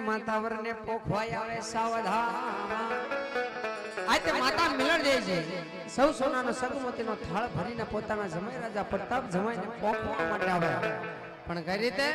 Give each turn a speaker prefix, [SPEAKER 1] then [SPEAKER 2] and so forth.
[SPEAKER 1] માતાવરને છે. સૌ સોનાનો સગમતીનો થાળ ભરીને પોતાના જમાઈ રાજા પ્રતાપ જમાઈને પોખવા માટે આવે. પણ કઈ રીતે?